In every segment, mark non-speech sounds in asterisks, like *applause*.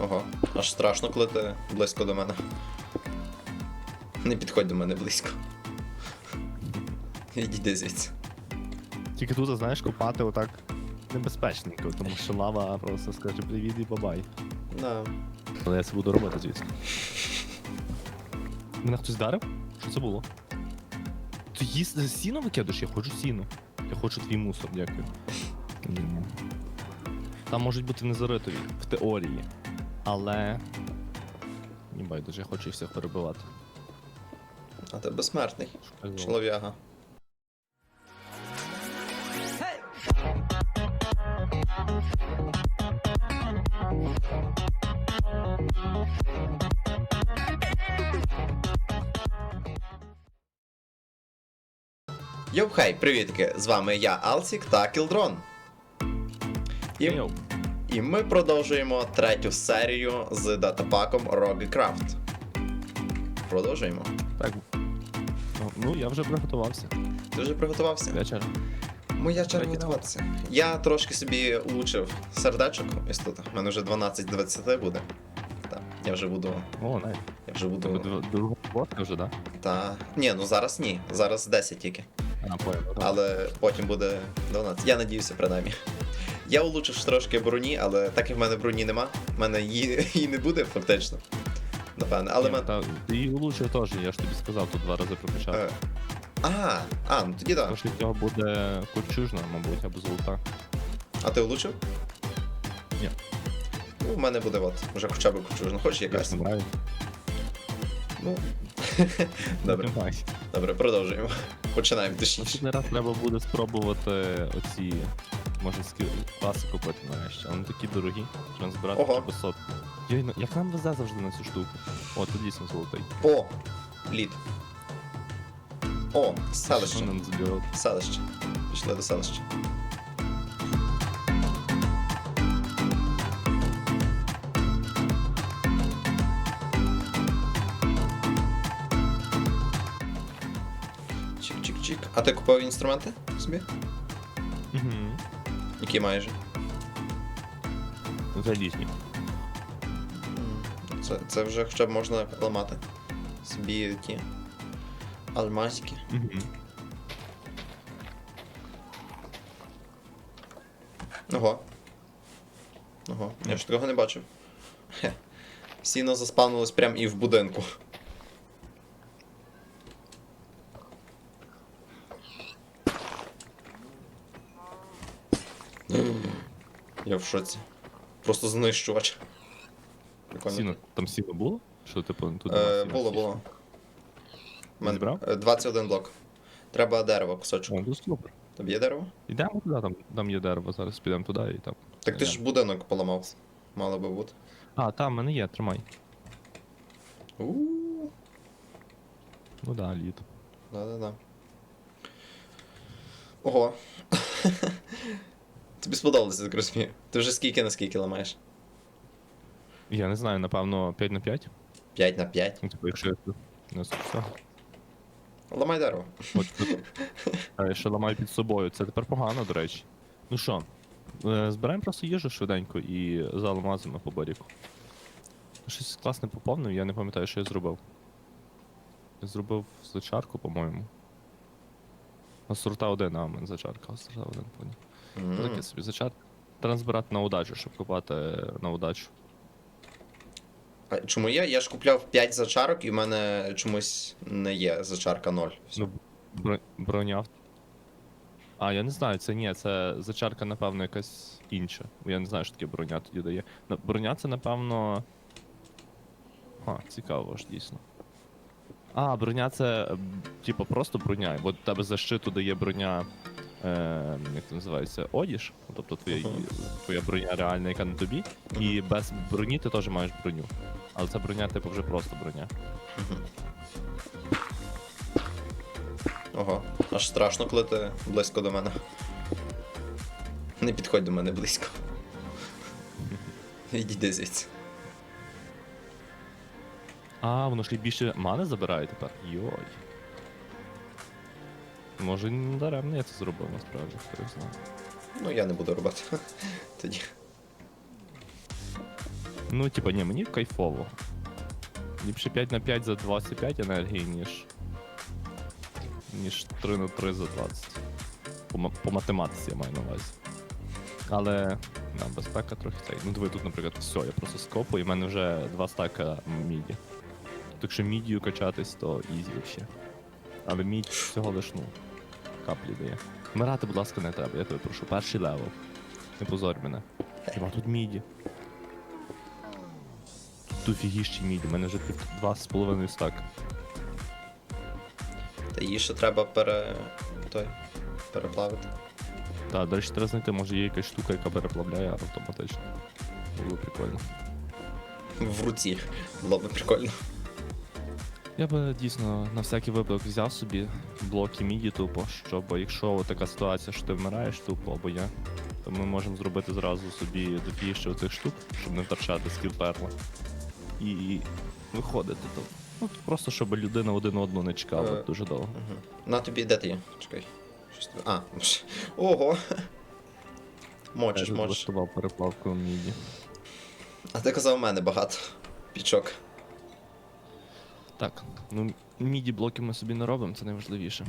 Ого, аж страшно, коли ти близько до мене. Не підходь до мене близько. Відійди звідси. Тільки тут, знаєш, копати отак небезпечненько, тому що лава просто скаже привіт і бабай. Да. Але я це буду робити, звісно. Мене хтось вдарив? Що це було? Ти їс... сіно викидиш? Я хочу сіно. Я хочу твій мусор, дякую. Там можуть бути незаритові, в теорії. Але. Ні байдуже, я хочу їх всіх перебивати. А ти безсмертний. Шукай. Чолов'яга. Йоу, хей, привітки! З вами я, Алсік та Кілдрон. І, Йоу. І ми продовжуємо третю серію з датапаком Roguecraft. Продовжуємо. Так. Ну, ну, я вже приготувався. Ти вже приготувався? Вечір. Моя черга готуватися. Я трошки собі улучшив сердечок. Ось тут. У мене вже 12-20 буде. Так, я вже буду. О, най. Я вже буду. Друга робота вже, да? Та. Ні, ну зараз ні. Зараз 10 тільки. А, понял. Але потім буде 12. Я надіюся, принаймні. Я улучшив трошки броні, але так як в мене броні нема, в мене її, *laughs* її не буде фактично. Напевне. Але Ні, мен... та, ти її улучшив теж, я ж тобі сказав, тут два рази прокачав. Е, А, а, ну тоді так. Тож від цього буде кольчужна, мабуть, або золота. А ти влучив? Ні. Ну, в мене буде от, вже хоча б кучужно. Хочеш якась? Я. Ну. *laughs* Добре, добре, продовжуємо. Починаємо точніше. Наступний раз треба буде спробувати оці, можна сказати, класи купити нарешті. Вони такі дорогі, треба збирати Ого. сотку. Йой, ну, як нам везе завжди на цю штуку? О, тут дійсно золотий. О! Лід. О, Що селище. нам збирати? Селище. Пішли до селища. Чик-чик-чик. А ти купив інструменти собі? Які майже? Залізні. Це, це вже хоча б можна ламати. Собі ті алмазики. Угу. Ого. Ого, я ж такого не бачив. Сіно заспавнилось прям і в будинку. Я в шоці. Просто знищувач. Прикольно. Сіно, там сіно було? Що типу тут Е, було, було. У мене е, 21 блок. Треба дерево, кусочок. О, ну супер. Тобі є дерево? Йдемо туди, там, там є дерево, зараз підемо туди і там. Так ти ж будинок поламав. Мало би бути. А, там в мене є, тримай. У-у-у. Ну да, лід. Да-да-да. Ого. *laughs* Тобі сподобалося, так розумію. Ти вже скільки на скільки ламаєш? Я не знаю, напевно, 5 на 5. 5 на 5. Ну, типу, якщо я тут не все. Ламай дерево. От тут. *laughs* А я ще ламаю під собою. Це тепер погано, до речі. Ну що, е, збираємо просто їжу швиденько і заламазимо по баріку. Щось класне поповнив, я не пам'ятаю, що я зробив. Я зробив зачарку, по-моєму. А сорта один, а в мене зачарка, а сорта один, поняв. Ну, Таке собі зачарка. Треба збирати на удачу, щоб купати на удачу. А чому я? Я ж купляв 5 зачарок і в мене чомусь не є зачарка 0. Ну, бро- броня. А, я не знаю, це ні, це зачарка, напевно, якась інша. Бо я не знаю, що таке броня тоді дає. На- Броня це, напевно. А, цікаво ж дійсно. А, броня це, м, типу, просто броня. Бо тебе защиту дає броня. Е, як це називається? Одіж. Ну, Тобто твоя, твоя броня реальна, яка на тобі. І без броні ти теж маєш броню. Але ця броня, типу, вже просто броня. Ого, аж страшно, коли ти близько до мене. Не підходь до мене близько. *laughs* Відійди звідси. А, воно ж більше мани забирає тепер. Йой. Може, не даремно я це зробив, насправді, хто його знає. Ну, я не буду робити. *laughs* Тоді. Ну, типа, ні, мені кайфово. Ліпше 5 на 5 за 25 енергії, ніж. ніж 3 на 3 за 20. По, по математиці я маю на увазі. Але. Да, безпека трохи цей. Ну диви, тут, наприклад, все, я просто скопую, і в мене вже два стака міді. Так якщо мідію качатись, то ізі взагалі. Але мідь всього лиш, ну, каплі дає. Вмирати, будь ласка, не треба, я тебе прошу. Перший левел. Не позорь мене. Хіба тут міді? Тут офігіщі міді, у мене вже пів- два з половиною стак. Та її ще треба пере... той... переплавити. Так, до речі, треба знайти, може є якась штука, яка переплавляє автоматично. Було прикольно. В руці. Було б прикольно. Я би дійсно на всякий випадок взяв собі блоки міді тупо, щоб якщо така ситуація, що ти вмираєш тупо або я, то ми можемо зробити зразу собі дофіще цих штук, щоб не втрачати скіл перла. І виходити то. Ну, просто щоб людина один одну не чекала Е, дуже довго. Угу. На тобі де ти є? Чекай. Щось А, *laughs* ого. Мочиш, Я мочиш. влаштував переплавку міді. А ти казав, у мене багато. Пічок. Так, ну міді блоки ми собі не робимо, це найважливіше.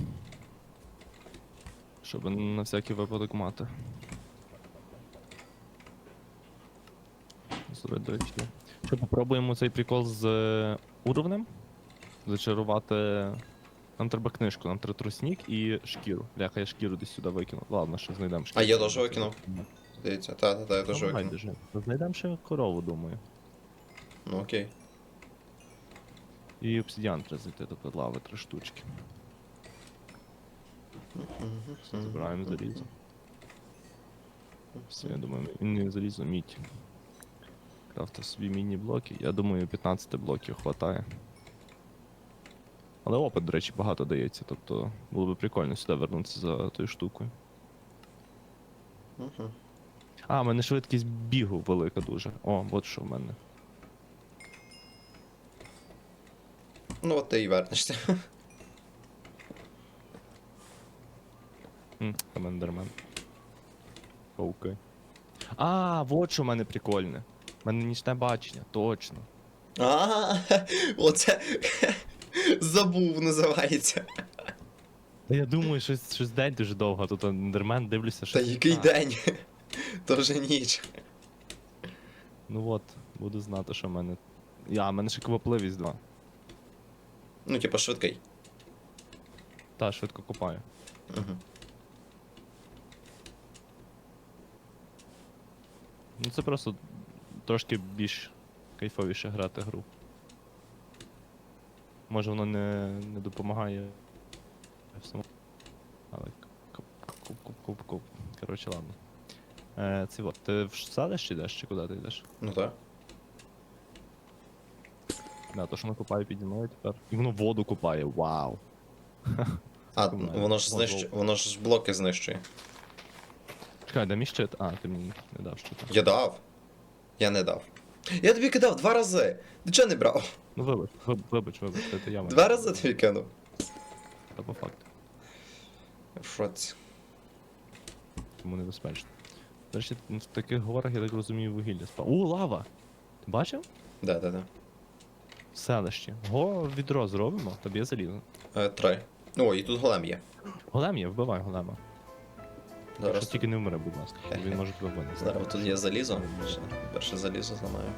Щоб на всякий випадок мати. Зробити, до речі. Що, попробуємо цей прикол з е, уровнем? Зачарувати. Нам треба книжку, нам треба трусник і шкіру. Бляха, я шкіру десь сюди викинув. Ладно, ще знайдемо шкіру. А я теж викинув? Здається, та, та, та, я теж викинув. Знайдемо ще корову, думаю. Ну окей. І обсидіан треба знайти, тобто лави три штучки. Забираємо залізо. Все, я думаю, не залізо, мідь. Крафтив собі міні-блоки. Я думаю, 15 блоків хватає. Але опит, до речі, багато дається, тобто було б прикольно сюди вернутися за тою штукою. А, в мене швидкість бігу велика дуже. О, от що в мене. Ну от ти і вернешся. Комендермен. Окей. А, вот що в мене прикольне. У мене нічне бачення, точно. А, оце забув називається. Та я думаю, щось, щось день дуже довго, а тут ендермен дивлюся, що. Та який день? То вже ніч. Ну от, буду знати, що в мене. Я, в мене ще квапливість 2. Ну, типа, швидкий. Та, швидко копаю. Угу. Ну це просто трошки більш кайфовіше грати гру. Може воно не, не допомагає. Але куп. Коротше, ладно. Е, це от, ти в селище йдеш чи куди ти йдеш? Ну так. Да, то, що ми купаю піді мною тепер. І воно воду купає, вау. *laughs* А, воно ж знищує, воно ж блоки знищує. Чекай, де мій щит? А, ти мені не дав щита. Я дав. Я не дав. Я тобі кидав два рази. Ти чого не брав? Ну вибач, вибач, вибач, вибач, це, це я маю. Два рази тобі кинув. Та по факту. В шоці. Тому небезпечно. До речі, в таких горах, я так розумію, вугілля спав. О, лава! Ти бачив? Да, да, да. Селищі. Го відро зробимо, тобі я залізу. Е, три. О, і тут голем є. Голем є, вбивай голема. Зараз. Якщо тільки не вмре, будь ласка. бо Він може тебе винести. Зараз тут є залізо. Ще Перше залізо зламаю.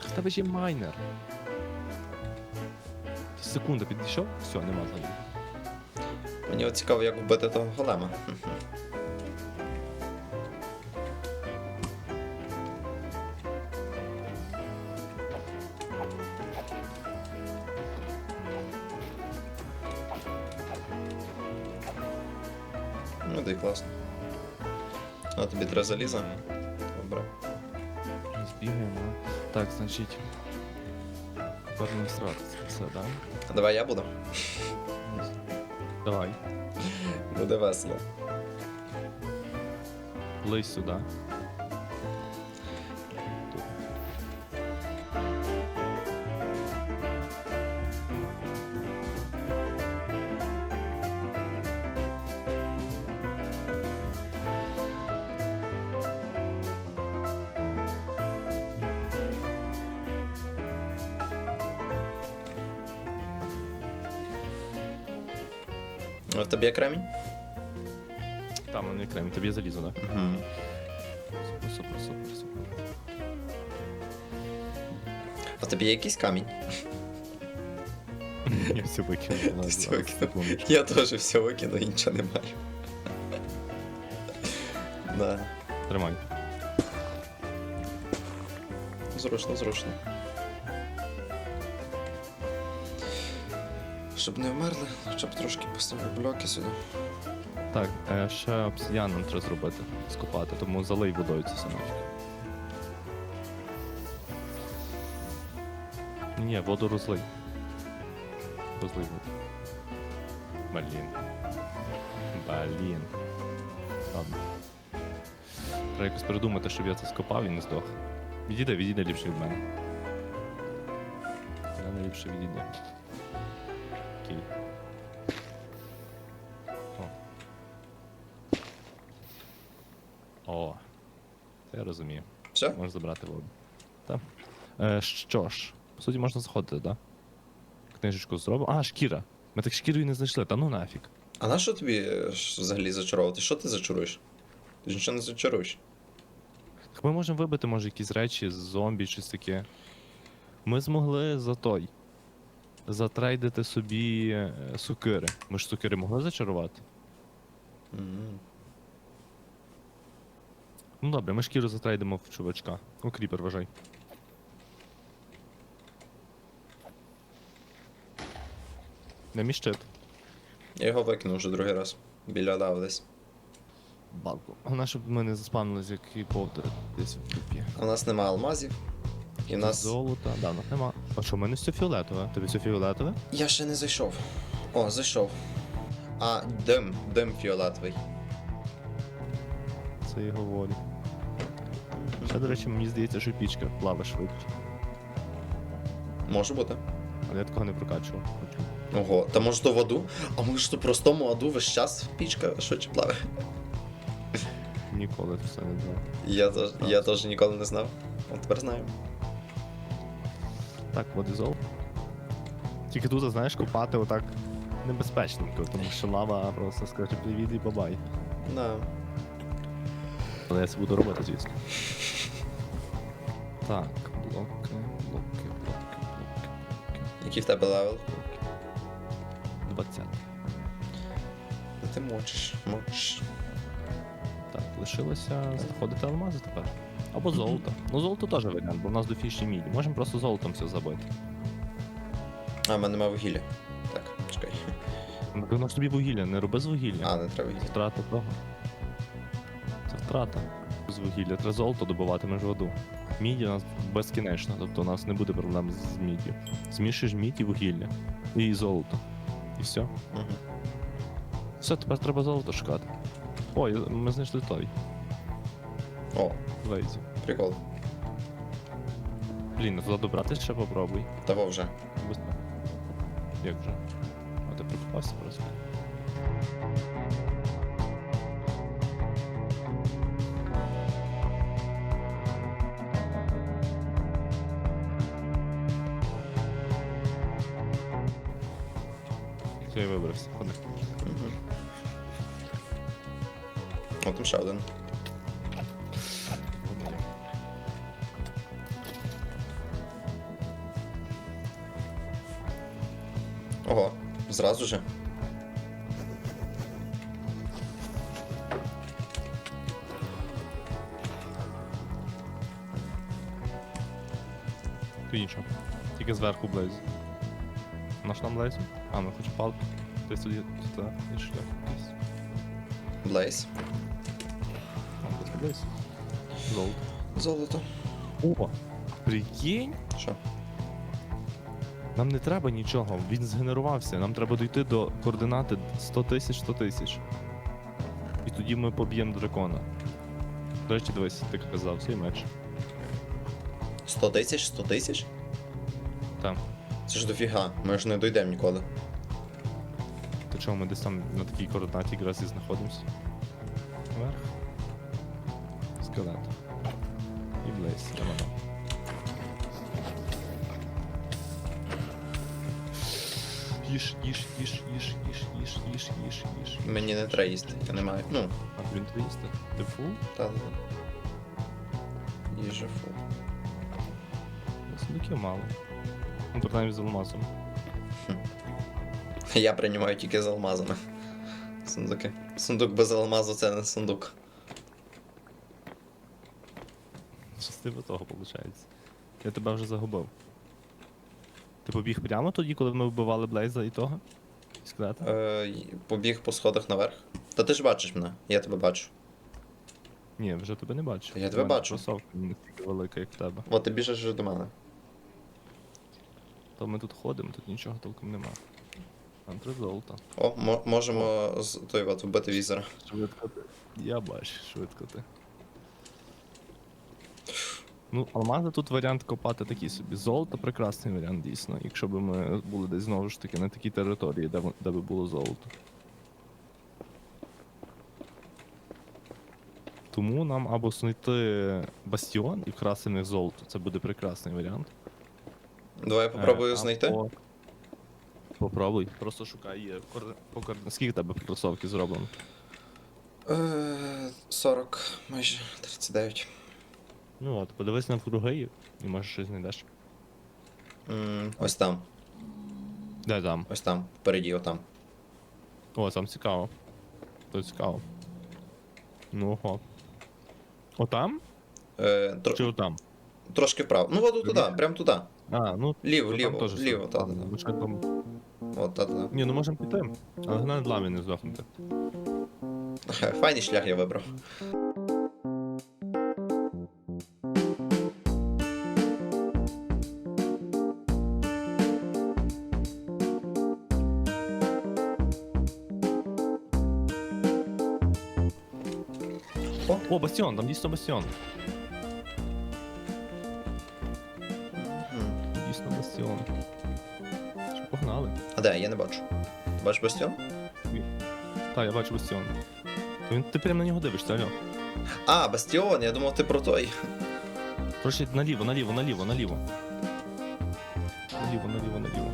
В тебе ж є майнер. Секунда підійшов, все, нема заліза. Мені от цікаво, як вбити того голема. Ну, да й класно. А тобі треба заліза? Добре. Збігаємо. Так, значить. Тепер не срати це все, так? А давай я буду. Давай. Буде весело. Лись сюди. От тобі є кремінь? Там вони окремі, тобі залізо, так? Угу. Супер, супер, супер, супер. А тобі є якийсь камінь? *laughs* Я все викинув. Все викинув. Я теж все викину і нічого не маю. *laughs* Да. Тримай. Зручно, зручно. Щоб не вмерли, хоча б трошки поставлю блоки сюди. Так, е, ще обсидіан треба зробити, скопати, тому залий водою це нафіг. Ні, воду розлий. Розлий воду. Блін. Блін. Ладно. Треба якось придумати, щоб я це скопав і не здох. Відійде, відійде ліпше від мене. Я ліпше відійде. Окей. О. О. Це я розумію. Все? Можеш забрати воду. Так. Е, що ж, по суті, можна заходити, так? Книжечку зробимо. А, шкіра. Ми так шкіру і не знайшли, та ну нафіг. А на що тобі е, взагалі зачаровувати? Що ти зачаруєш? Ти ж нічого не зачаруєш. Так ми можемо вибити, може, якісь речі з зомбі, щось таке. Ми змогли за той. Затрейдити собі е, сукири. Ми ж сукири могли зачарувати? Мгм. Ну добре, ми шкіру затрейдимо в чувачка. О, кріпер, вважай. Не мій щит. Я його викинув вже другий раз. Біля лави десь. Балку. Головне, щоб ми не заспавнились, як і повтори десь в купі. У нас нема алмазів. І нас. Золота. Да, в нас нема. А що, в мене все фіолетове? Тобі все фіолетове? Я ще не зайшов. О, зайшов. А, дим, дим фіолетовий. Це і говорю. Ще, до речі, мені здається, що пічка плаває швидше. Може бути. Але я такого не прокачував. Ого, та може то в аду? А може то простому аду весь час пічка швидше плаває? Ніколи це не знав. Я теж, я теж ніколи не знав. От тепер знаю. Так, водизол. Тільки тут, знаєш, копати отак небезпечненько, тому що лава просто скаже привіт і бабай. Да. Але я це буду робити, звісно. Так, блоки, блоки, блоки, блоки, Який в тебе левел? блоки. 20. Ну, Ти мочиш, мочиш. Так, лишилося знаходити алмази тепер. Або золото. Ну золото теж варіант, бо в нас до фіші міді. Можемо просто золотом все забити. А, в мене нема вугілля. Так, чекай. Ну, У нас тобі вугілля, не роби з вугілля. А, не треба вугілля. Втрата того. Це втрата. З вугілля. Треба золото добиватимеш воду. Міді у нас безкінечно, тобто у нас не буде проблем з міддю. Змішуєш мідь і вугілля. І золото. І все. Угу. Все, тепер треба золото шукати. Ой, ми знайшли той. О, Лейзі. прикол. Блін, ну туди добратися ще попробуй. Того вже. Без- Як вже? А ти прикопався просто. Все, я вибрався. Ходи. Угу. О, там ще один. Ого, зразу же. Ти нічого. Тільки зверху блейз. Наш нам блейз? А, ми хоч палки. Десь тут є тут, є шлях якийсь. Блейз. А, десь блейз. Золото. Золото. О! Прикинь? Що? Нам не треба нічого, він згенерувався. Нам треба дійти до координати 100 тисяч 100 тисяч. І тоді ми поб'ємо дракона. До речі, дивись, ти казав, цей меч. 100 тисяч? 100 тисяч? Там. Це ж дофіга, ми ж не дійдемо ніколи. То чого ми десь там на такій координаті якраз і знаходимося? Треба їсти, я не маю. Ну, А він твій їсти? Ти фул? та та. Їжа фу. Сундуків мало. Ну, принаймні з алмазом. Я приймаю тільки з алмазами. Сундуки. Сундук без алмазу це не сундук. Що з тебе того виходить? Я тебе вже загубив. Ти побіг прямо тоді, коли ми вбивали Блейза і того? Скелета? Е, побіг по сходах наверх. Та ти ж бачиш мене, я тебе бачу. Ні, вже тебе не бачу. Я тебе бачу. Кросовка не настільки велика, як в тебе. От ти біжиш вже до мене. То ми тут ходимо, тут нічого толком нема. Там три золота. О, мо- можемо той от вбити візера. Швидко ти. Я бачу, швидко ти. Ну, алмази тут варіант копати такий собі. Золото прекрасний варіант, дійсно. Якщо б ми були десь знову ж таки на такій території, де, де би було золото. Тому нам або знайти бастіон і вкрасти в них золото. Це буде прекрасний варіант. Давай я попробую Е, знайти. або- Попробуй. Просто шукай є. Скільки тебе кросовки зроблено? Е, 40, майже 39. Ну от, подивись на круги і може щось знайдеш. М, ось там, Де там? ось там, впереді, отам. О, там цікаво. Тут цікаво. Ну ого. Отам? Е, тро- Чи отам? трошки вправо. Ну, от туди, прям туди. А, ну. Ліво, ліво, ліво, та, Ладно, та, там- та. От, та, та. Ні, ну можемо піти. Але на ламі не здохнути. Файний шлях я вибрав. О, бастіон, там дійсно бастіон. М. Дійсно бастіон. Що, погнали? А де? Я не бачу. Бачиш бастіон? Так, я бачу бастіон. То він ти прямо на нього дивишся, алло. А, бастіон, я думав, ти про той. Проще наліво, наліво, наліво, наліво. Наліво, наліво, наліво.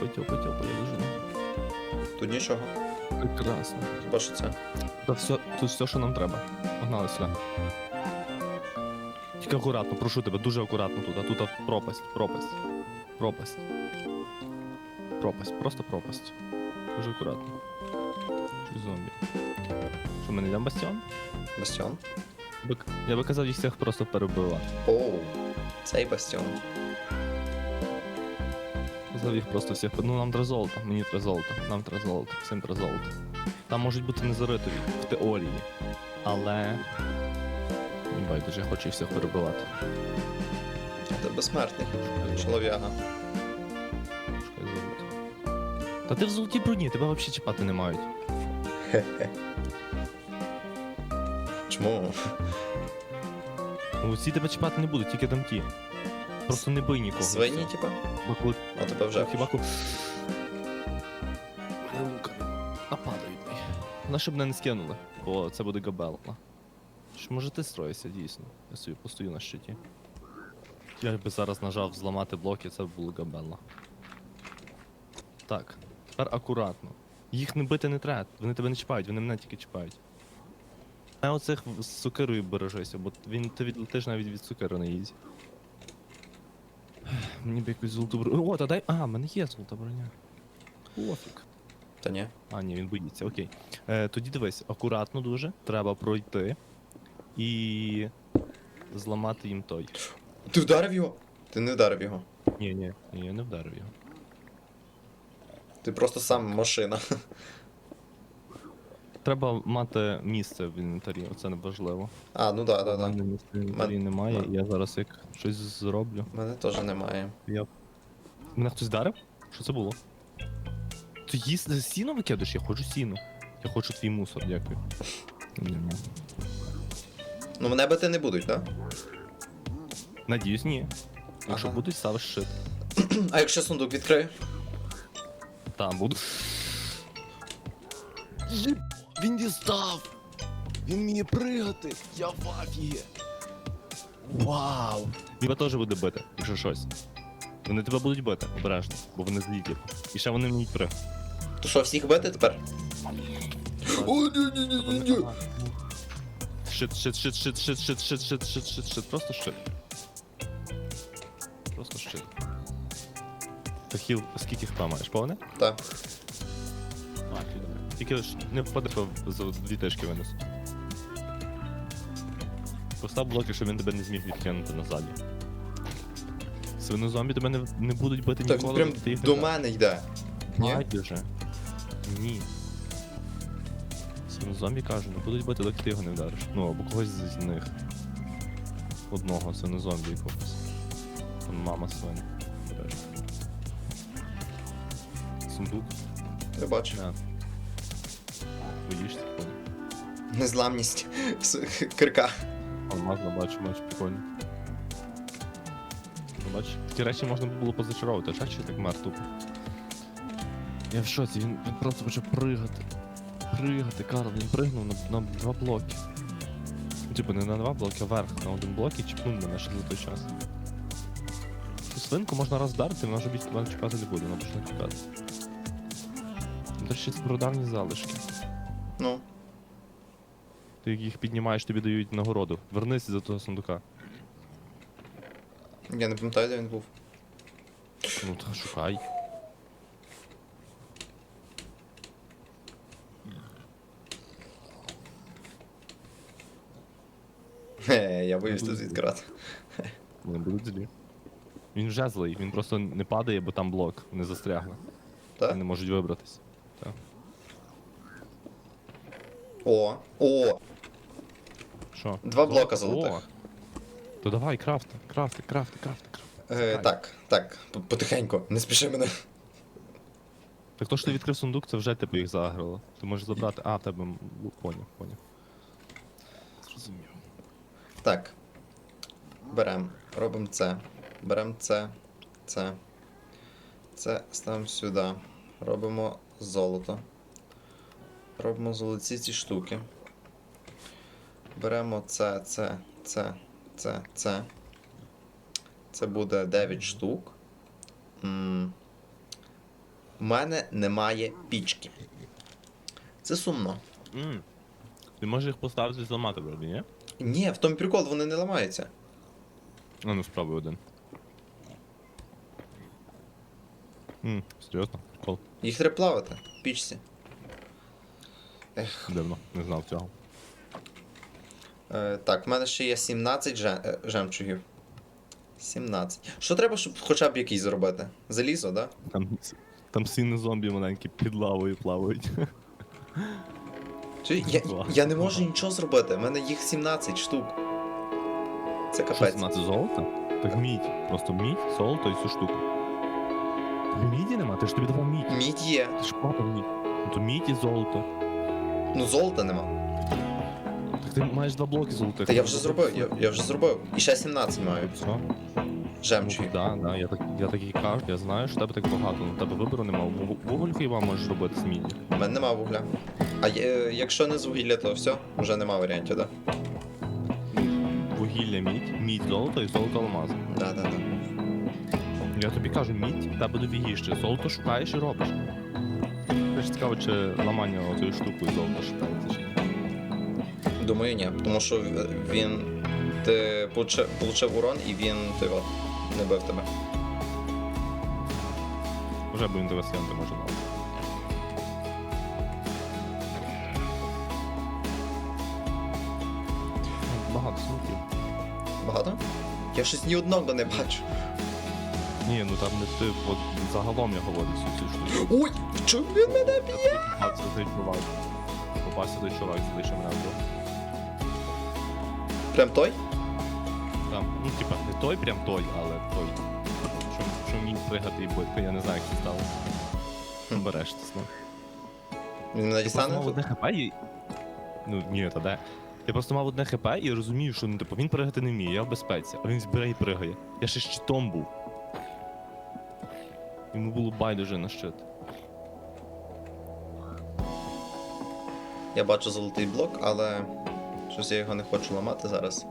Тьопа, тьопа, тьопа, я лежу. Тут нічого. Прекрасно. Хіба що це? Та все, тут все, що нам треба. Погнали сюди. Тільки акуратно, прошу тебе, дуже акуратно тут. А тут пропасть, пропасть. Пропасть. Пропасть, просто пропасть. Дуже акуратно. Чи зомбі. Що ми не йдемо бастіон? Бастіон? Я би- Я би казав їх всіх просто перебивати. Оу, цей бастіон. Казав їх просто всіх. Ну нам треба золото, мені треба золото, нам треба золото, всім треба золото. Там можуть бути незаритові в теорії. Але. Ні, байдуже, я хочу їх всіх перебивати. Ти безсмертний. Чолов'яга. Та ти в золотій броні, тебе взагалі чіпати не мають. Чому? Ну ці тебе чіпати не будуть, тільки там ті. Просто не бий нікого. Свині, типа? Коли А тебе вже. хіба коли... Мене лука. Вона щоб мене не скинули, бо це буде габелла. Чи може ти строїшся, дійсно? Я собі постою на щиті. Я би зараз нажав зламати блоки, це б було габелла. Так, тепер акуратно. Їх не бити не треба, вони тебе не чіпають, вони мене тільки чіпають. А оцих з сокирою бережися, бо він ти відлетиш навіть від сокири на ізі. Мені б якусь золоту броню. О, та дай. А, в мене є золота броня. Пофіг. Та ні. А, ні, він боїться, окей. Е, тоді дивись, акуратно дуже, треба пройти і зламати їм той. Ти вдарив його? Ти не вдарив його. Ні, ні, ні, я не вдарив його. Ти просто сам машина. Треба мати місце в інвентарі, оце не важливо. А, ну да, да, У да. мене місця в інвентарі Мен- немає, я зараз як щось зроблю. Мене теж немає. Я... Мене хтось вдарив? Що це було? Ти їсти сіно викидиш? Я хочу сіно. Я хочу твій мусор, дякую. Нема. Ну мене бити не будуть, так? Надіюсь, ні. Якщо Ага. будуть, ставиш шит. А якщо сундук відкрию? Там буду. Єб... Він дістав! Він вміє пригати! Я в афігі! Вау! Тебе теж буде бити, якщо щось. Вони тебе будуть бити, обережно, бо вони злі, типу. І ще вони вміють приг. То що, всіх бити тепер? О, ні-ні-ні-ні-ні. Щит, щит, щит, щит, щит, щит, щит, щит, щит, щит, щит, просто щит. Просто щит. Та хіл, скільки хп маєш, повне? Так. Тільки ж не впаде, що за дві тишки винесу. Постав блоки, щоб він тебе не зміг відкинути назад. Свинозомбі тебе не, не будуть бити Так, ніколи. прям ти їх не до мене йде. Ні? Байдуже. Ні. Свинозомбі кажу, не будуть бити, доки ти його не вдариш. Ну, або когось з них. Одного свинозомбі якогось. Там мама свин. Сундук. Я бачу. Да. Боїшся, понял. Незламність. Кирка. Алмазно бачу, бачу, прикольно. Ну, бачиш, такі речі можна було позачаровувати, а чи так мер тупо. Я в шоці, він, він просто почав пригати. Пригати, Карл, він пригнув на, на два блоки. Ну, Типу не на два блоки, а вверх на один блок і чіпнув мене ще за той час. Свинку можна раз вдарити, вона вже більше мене чекати не буде, вона почне. До речі, це бродарні залишки. Ну. Ти їх піднімаєш, тобі дають нагороду. Вернись за того сундука. Я не пам'ятаю, де він був. Ну, та шукай. Хе, *laughs* я боюсь тут відкрати. Вони будуть злі. Він вже злий, він просто не падає, бо там блок, не застрягли. Так? Не можуть вибратись. О, о, Що? Два блока О! золотих. То давай, крафти, крафти, крафти, крафти, крафти. Е, так, так, п- потихеньку, не спіши мене. Так то, що ти відкрив сундук, це вже типу їх заграло. Ти можеш забрати. А, в тебе м- лук, поняв, поняв. Зрозумів. Так. Берем. Робимо це. Берем це. Це. Це ставимо сюди. Робимо золото. Робимо золоті ці штуки. Беремо це, це, це, це, це. Це буде 9 штук. У мене немає пічки. Це сумно. Ти можеш їх поставити і зламати вроді, ні? Ні, в тому прикол, вони не ламаються. А ну спробуй один. М, серйозно? Прикол. Їх треба плавати в пічці. Ех, Дивно, не знав цього. е, так, в мене ще є 17 же, е, жемчугів. 17. Що треба, щоб хоча б якийсь зробити? Залізо, да? Там, там сіни зомбі маленькі під лавою плавають. *laughs* Чи, я, я не можу нічого зробити, в мене їх 17 штук. Це капець. 17 золота? Так мідь. Просто мідь, золото і цю штуку. Тобі міді нема? Ти ж тобі давав мідь. Мідь є. Ти ж платив мідь. Ну то мідь і золото. Ну золота нема. Так ти маєш два блоки золотих. Та я вже зробив, я, я вже зробив. І ще 17 маю. Все. Ну, Жемчугів. да, да, я так, я так і кажу, я знаю, що тебе так багато, ну тебе вибору нема. Ву- Вуголь хіба можеш робити з міді. У мене нема вугля. А є- якщо не з вугілля, то все, вже нема варіантів, да? Вугілля мідь, мідь золото і золото алмаз. Да, да, да. Я тобі кажу, мідь, тебе довігіще. Золото шукаєш і робиш. Ж цікаво, чи ламання цією штукою золото шукається чи ні. Думаю, ні. Тому що він. Ти получив урон і він ти от, не бив тебе. Вже будемо тебе схемити, може. Ну, Багато смоків. Багато? Я щось ні одного не бачу. Ні, ну там не ти, от загалом я говорю всю цю штуку. Ой, чому він мене б'є? Попався той чувак. Попався той чувак, залишив мене вбив. Прям той? Там, ну типа, не той прям той, але той. Що, що вміє пригати і бити, я не знаю, як це сталося. Береш ти. Він мене Ти просто мав одне хп і. Ну ні, та де. Ти просто мав одне хп і розумів, що ну, типу, він пригати не вміє, я в безпеці, а він збере і пригає. Я ще щитом був. Йому було байдуже на щит. Я бачу золотий блок, але щось я його не хочу ламати зараз.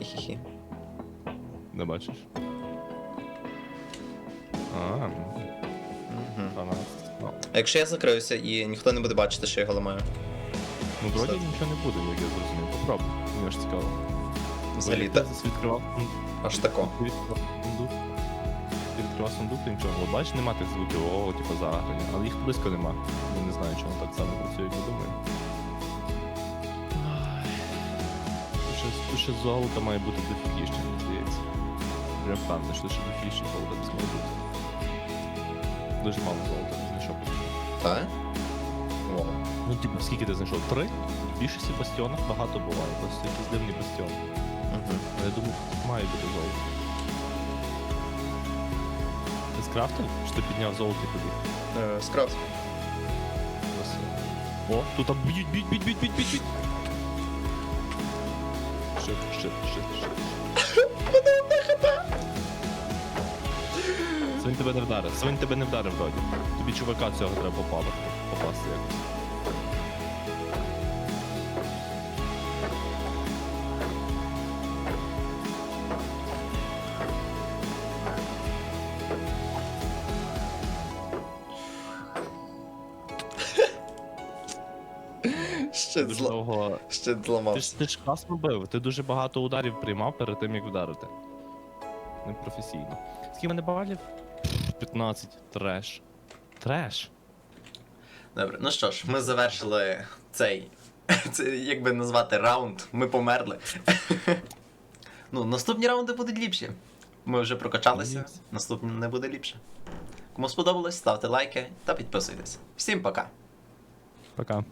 Хі-хі-хі. Не бачиш? А, Угу. 12. Ну, А якщо я закриюся і ніхто не буде бачити, що я його ламаю? ну вроді нічого не буде, як я зрозумів. Попробуй. Мені ж цікаво. Взагалі, Як та ти відкривав сундук, аж тако. ти відкривав сундук. Ти відкривав сундук, ти нічого. От бачиш, нема тих звуків, о, типу заграння. Але їх близько нема. Я не знаю, чому так само працює, як я думаю. Тут ще, тут золото має бути дофігіще, мені здається. Я впевнений, що ще дофігіще золото десь має бути. Дуже мало золота не знайшов. Так? О. Ну, типу, скільки ти знайшов? Три? В більшості бастіонах багато буває, просто якийсь дивний бастіон. Угу. Але я думаю, має бути золото. Ти скрафтив? Чи ти підняв золото і побіг? Е. Красиво. О, тут там б'ють, б'ють, б'ють, б'ють, б'ють, б'ють, б'ють. Шит, шит, Мене одне хп. Свинь тебе не вдарив. свинь тебе не вдарив вроді. Тобі чувака цього треба попати. Попасти якось. Ще, зла... довго. Ще Ти ж, ти ж класно бив, ти дуже багато ударів приймав перед тим, як вдарити. Непрофесійно. Скільки в мене балів? 15. Треш. Треш. Добре, ну що ж, ми завершили цей. *laughs* Це як би назвати раунд. Ми померли. *laughs* ну, наступні раунди будуть ліпші. Ми вже прокачалися, Ліпші. наступні не буде ліпше. Кому сподобалось, ставте лайки та підписуйтесь. Всім пока! Пока.